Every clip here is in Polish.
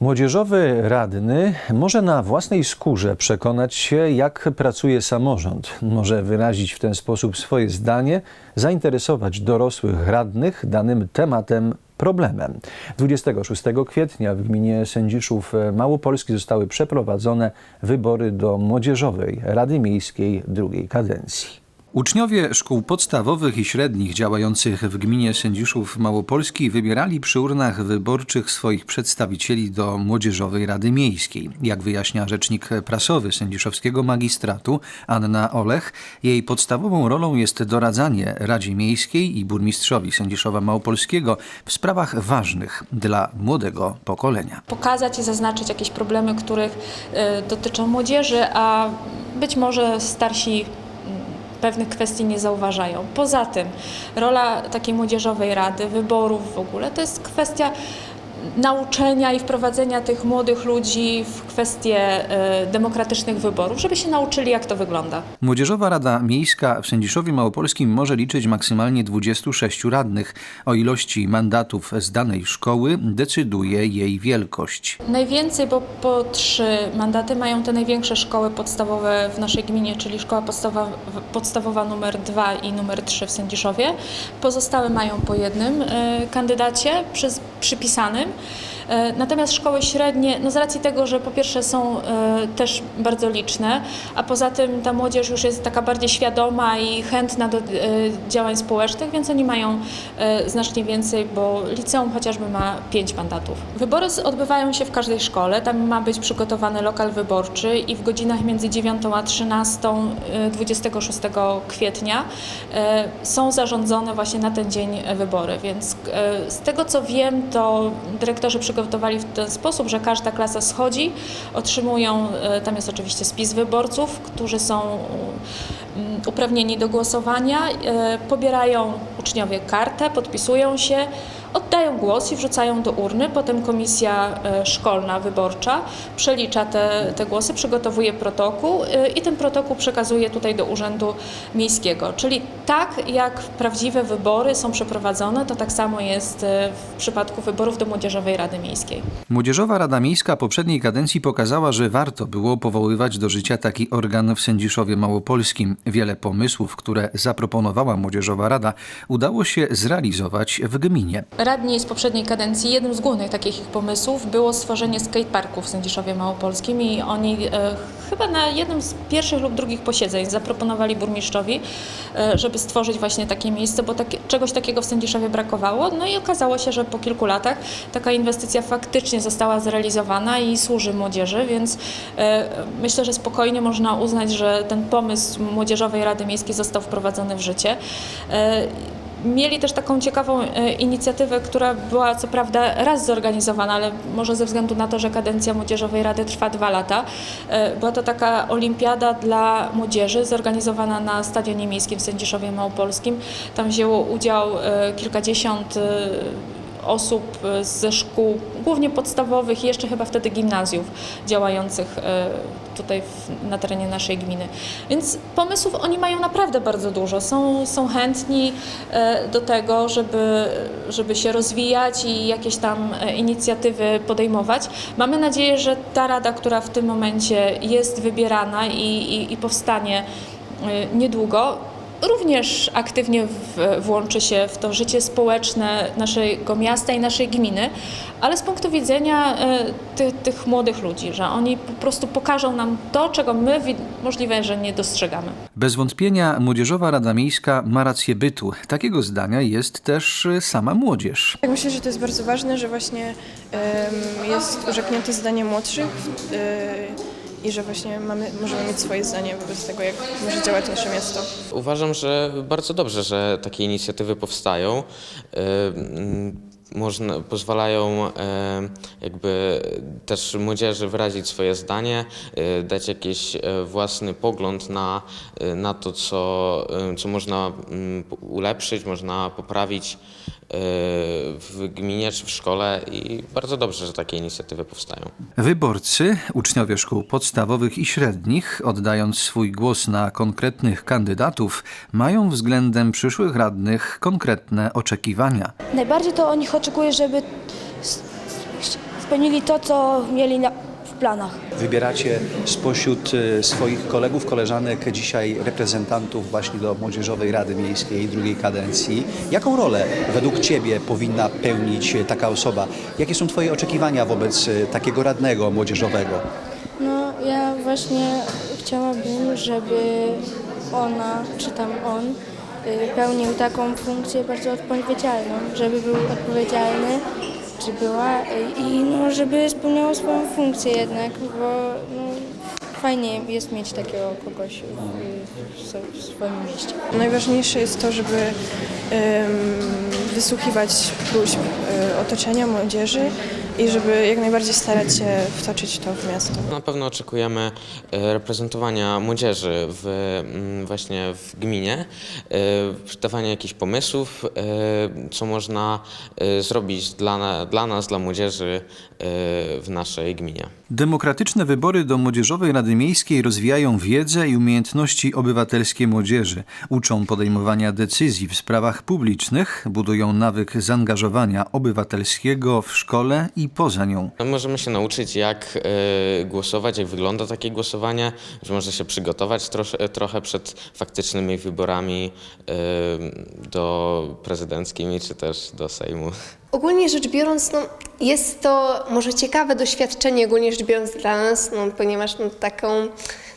Młodzieżowy radny może na własnej skórze przekonać się, jak pracuje samorząd. Może wyrazić w ten sposób swoje zdanie, zainteresować dorosłych radnych danym tematem, problemem. 26 kwietnia w gminie Sędziszów Małopolski zostały przeprowadzone wybory do Młodzieżowej Rady Miejskiej drugiej kadencji. Uczniowie szkół podstawowych i średnich działających w gminie Sędziszów Małopolski wybierali przy urnach wyborczych swoich przedstawicieli do Młodzieżowej Rady Miejskiej. Jak wyjaśnia rzecznik prasowy Sędziszowskiego Magistratu Anna Olech, jej podstawową rolą jest doradzanie Radzie Miejskiej i burmistrzowi Sędziszowa Małopolskiego w sprawach ważnych dla młodego pokolenia. pokazać i zaznaczyć jakieś problemy, których y, dotyczą młodzieży, a być może starsi pewnych kwestii nie zauważają. Poza tym rola takiej młodzieżowej rady, wyborów w ogóle, to jest kwestia nauczenia i wprowadzenia tych młodych ludzi w kwestie y, demokratycznych wyborów, żeby się nauczyli, jak to wygląda. Młodzieżowa Rada Miejska w Sędziszowie Małopolskim może liczyć maksymalnie 26 radnych. O ilości mandatów z danej szkoły decyduje jej wielkość. Najwięcej, bo po trzy mandaty mają te największe szkoły podstawowe w naszej gminie, czyli szkoła podstawowa, podstawowa numer 2 i numer 3 w Sędziszowie. Pozostałe mają po jednym e, kandydacie przez, przypisanym. E, Natomiast szkoły średnie, no z racji tego, że po pierwsze są e, też bardzo liczne, a poza tym ta młodzież już jest taka bardziej świadoma i chętna do e, działań społecznych, więc oni mają znacznie więcej, bo liceum chociażby ma pięć mandatów. Wybory odbywają się w każdej szkole, tam ma być przygotowany lokal wyborczy i w godzinach między 9 a 13 e, 26 kwietnia są zarządzone właśnie na ten dzień wybory, więc z tego co wiem, to dyrektorzy przygotowali w ten sposób, że każda klasa schodzi, otrzymują, e, tam jest oczywiście spis wyborców, którzy są uprawnieni do głosowania, e, pobierają uczniowie kartę, podpisują się, oddają głos i wrzucają do urny. Potem komisja e, szkolna, wyborcza przelicza te, te głosy, przygotowuje protokół e, i ten protokół przekazuje tutaj do Urzędu Miejskiego. Czyli tak jak prawdziwe wybory są przeprowadzone, to tak samo jest w przypadku wyborów do Młodzieżowej Rady Miejskiej. Młodzieżowa Rada Miejska poprzedniej kadencji pokazała, że warto było powoływać do życia taki organ w Sędziszowie Małopolskim. Wiele pomysłów, które zaproponowała Młodzieżowa Rada, udało się zrealizować w gminie. Radni z poprzedniej kadencji, jednym z głównych takich ich pomysłów było stworzenie skateparku w Sędziszowie Małopolskim i oni e, chyba na jednym z pierwszych lub drugich posiedzeń zaproponowali burmistrzowi, e, żeby stworzyć właśnie takie miejsce, bo takie, czegoś takiego w Sędziszowie brakowało. No i okazało się, że po kilku latach taka inwestycja faktycznie została zrealizowana i służy młodzieży, więc e, myślę, że spokojnie można uznać, że ten pomysł Młodzieżowej Rady Miejskiej został wprowadzony w życie. Mieli też taką ciekawą e, inicjatywę, która była co prawda raz zorganizowana, ale może ze względu na to, że kadencja Młodzieżowej Rady trwa dwa lata. E, Była to taka olimpiada dla młodzieży zorganizowana na Stadionie Miejskim w Sędziszowie Małopolskim. Tam wzięło udział e, kilkadziesiąt osób e, ze szkół, głównie podstawowych i jeszcze chyba wtedy gimnazjów działających e, tutaj na terenie naszej gminy. Więc pomysłów oni mają naprawdę bardzo dużo. Są, są chętni e, do tego, żeby, żeby się rozwijać i jakieś tam inicjatywy podejmować. Mamy nadzieję, że ta rada, która w tym momencie jest wybierana i, i, i powstanie niedługo, również aktywnie w, włączy się w to życie społeczne naszego miasta i naszej gminy, ale z punktu widzenia e, ty, tych młodych ludzi, że oni po prostu pokażą nam to, czego my wi- możliwe, że nie dostrzegamy. Bez wątpienia Młodzieżowa Rada Miejska ma rację bytu. Takiego zdania jest też y, sama młodzież. Tak, myślę, że to jest bardzo ważne, że właśnie jest urzeknięte zdanie młodszych y, i że właśnie mamy, możemy mieć swoje zdanie wobec tego, jak może działać nasze miasto. Uważam, że bardzo dobrze, że takie inicjatywy powstają. Można, pozwalają jakby też młodzieży wyrazić swoje zdanie, e, dać jakiś e, własny pogląd na, e, na to, co, co można ulepszyć, można poprawić w gminie czy w szkole i bardzo dobrze, że takie inicjatywy powstają. Wyborcy, uczniowie szkół podstawowych i średnich, oddając swój głos na konkretnych kandydatów, mają względem przyszłych radnych konkretne oczekiwania. Najbardziej to o nich oczekuję, żeby spełnili to, co mieli na, planach. Wybieracie spośród e, swoich kolegów, koleżanek dzisiaj reprezentantów właśnie do Młodzieżowej Rady Miejskiej drugiej kadencji. Jaką rolę według Ciebie powinna pełnić taka osoba? Jakie są Twoje oczekiwania wobec e, takiego radnego młodzieżowego? No, ja właśnie chciałabym, żeby ona, czy tam on, y, pełnił taką funkcję bardzo odpowiedzialną, żeby był odpowiedzialny, była i no, żeby spełniała swoją funkcję jednak, bo no, fajnie jest mieć takiego kogoś w, w, swoim mieście. Najważniejsze jest to, żeby em, wysłuchiwać próśb e, otoczenia, młodzieży i żeby jak najbardziej starać się wtoczyć to w miasto. Na pewno oczekujemy e, reprezentowania młodzieży w, mm, właśnie w gminie, e, dawania jakichś pomysłów, e, co można zrobić dla, dla nas, dla młodzieży w naszej gminie. Demokratyczne wybory do Młodzieżowej Rady Miejskiej rozwijają wiedzę i umiejętności obywatelskie młodzieży, uczą podejmowania decyzji w sprawach publicznych, budują nawyk zaangażowania obywatelskiego w szkole i poza nią. No, Możemy się nauczyć, jak e, głosować, jak wygląda takie głosowanie, że można się przygotować trosze, trochę przed faktycznymi wyborami e, do prezydenckimi czy też do Sejmu. Ogólnie rzecz biorąc, no, jest to może ciekawe doświadczenie, ogólnie rzecz biorąc dla nas, no, ponieważ no, taką,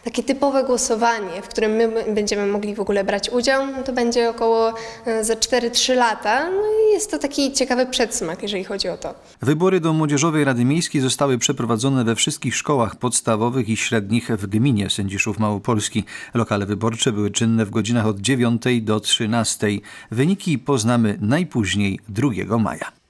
takie typowe głosowanie, w którym my będziemy mogli w ogóle brać udział, no, to będzie około e, za 4-3 lata. No i jest to taki ciekawy przedsmak, jeżeli chodzi o to. Wybory do Młodzieżowej Rady Miejskiej zostały przeprowadzone we wszystkich szkołach podstawowych i średnich w gminie Sędziszów Małopolski. Lokale wyborcze były czynne w godzinach od 9 do 13. Wyniki poznamy najpóźniej 2 maja.